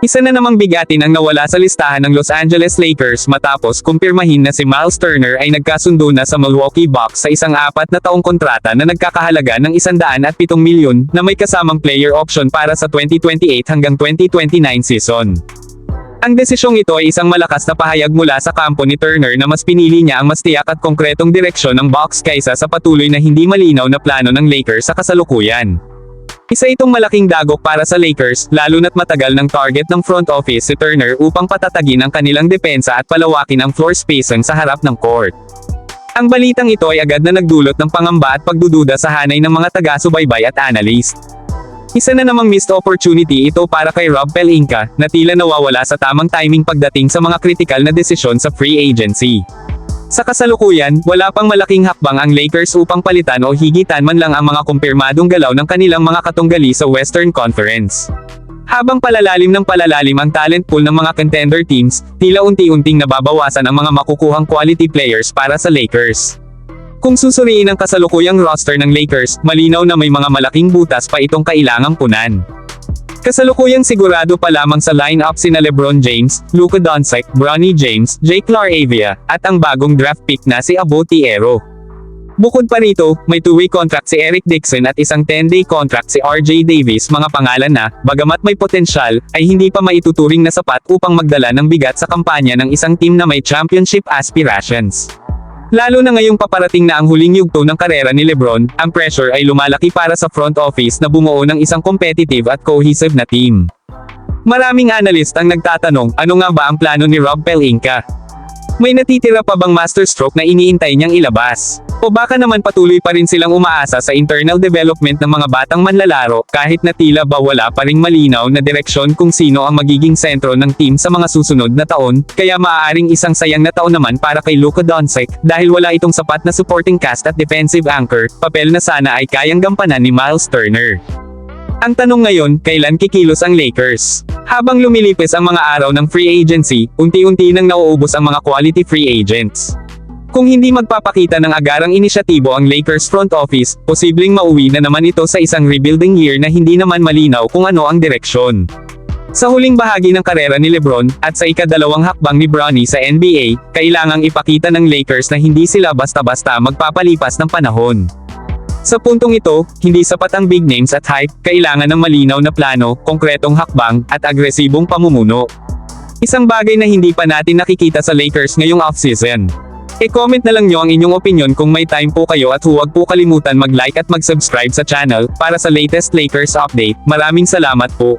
Isa na namang bigatin ang nawala sa listahan ng Los Angeles Lakers matapos kumpirmahin na si Miles Turner ay nagkasundo na sa Milwaukee Bucks sa isang apat na taong kontrata na nagkakahalaga ng 107 milyon na may kasamang player option para sa 2028 hanggang 2029 season. Ang desisyong ito ay isang malakas na pahayag mula sa kampo ni Turner na mas pinili niya ang mas tiyak at konkretong direksyon ng Bucks kaysa sa patuloy na hindi malinaw na plano ng Lakers sa kasalukuyan. Isa itong malaking dagok para sa Lakers, lalo na't matagal ng target ng front office si Turner upang patatagin ang kanilang depensa at palawakin ang floor spacing sa harap ng court. Ang balitang ito ay agad na nagdulot ng pangamba at pagdududa sa hanay ng mga taga-subaybay at analyst. Isa na namang missed opportunity ito para kay Rob Pelinka, na tila nawawala sa tamang timing pagdating sa mga critical na desisyon sa free agency. Sa kasalukuyan, wala pang malaking hakbang ang Lakers upang palitan o higitan man lang ang mga kumpirmadong galaw ng kanilang mga katunggali sa Western Conference. Habang palalalim ng palalalim ang talent pool ng mga contender teams, tila unti-unting nababawasan ang mga makukuhang quality players para sa Lakers. Kung susuriin ang kasalukuyang roster ng Lakers, malinaw na may mga malaking butas pa itong kailangang punan. Kasalukuyang sigurado pa lamang sa lineup sina LeBron James, Luka Doncic, Bronny James, Jake Laravia, at ang bagong draft pick na si Abo Tiero. Bukod pa rito, may two-way contract si Eric Dixon at isang 10-day contract si RJ Davis mga pangalan na, bagamat may potensyal, ay hindi pa maituturing na sapat upang magdala ng bigat sa kampanya ng isang team na may championship aspirations. Lalo na ngayong paparating na ang huling yugto ng karera ni Lebron, ang pressure ay lumalaki para sa front office na bumuo ng isang competitive at cohesive na team. Maraming analyst ang nagtatanong, ano nga ba ang plano ni Rob Pelinka? May natitira pa bang masterstroke na iniintay niyang ilabas? O baka naman patuloy pa rin silang umaasa sa internal development ng mga batang manlalaro, kahit na tila ba wala pa ring malinaw na direksyon kung sino ang magiging sentro ng team sa mga susunod na taon, kaya maaaring isang sayang na taon naman para kay Luka Doncic, dahil wala itong sapat na supporting cast at defensive anchor, papel na sana ay kayang gampanan ni Miles Turner. Ang tanong ngayon, kailan kikilos ang Lakers? Habang lumilipis ang mga araw ng free agency, unti-unti nang nauubos ang mga quality free agents. Kung hindi magpapakita ng agarang inisyatibo ang Lakers front office, posibleng mauwi na naman ito sa isang rebuilding year na hindi naman malinaw kung ano ang direksyon. Sa huling bahagi ng karera ni Lebron, at sa ikadalawang hakbang ni Bronny sa NBA, kailangang ipakita ng Lakers na hindi sila basta-basta magpapalipas ng panahon. Sa puntong ito, hindi sapat ang big names at hype, kailangan ng malinaw na plano, konkretong hakbang, at agresibong pamumuno. Isang bagay na hindi pa natin nakikita sa Lakers ngayong offseason. E-comment na lang nyo ang inyong opinion kung may time po kayo at huwag po kalimutan mag-like at mag-subscribe sa channel para sa latest Lakers update. Maraming salamat po.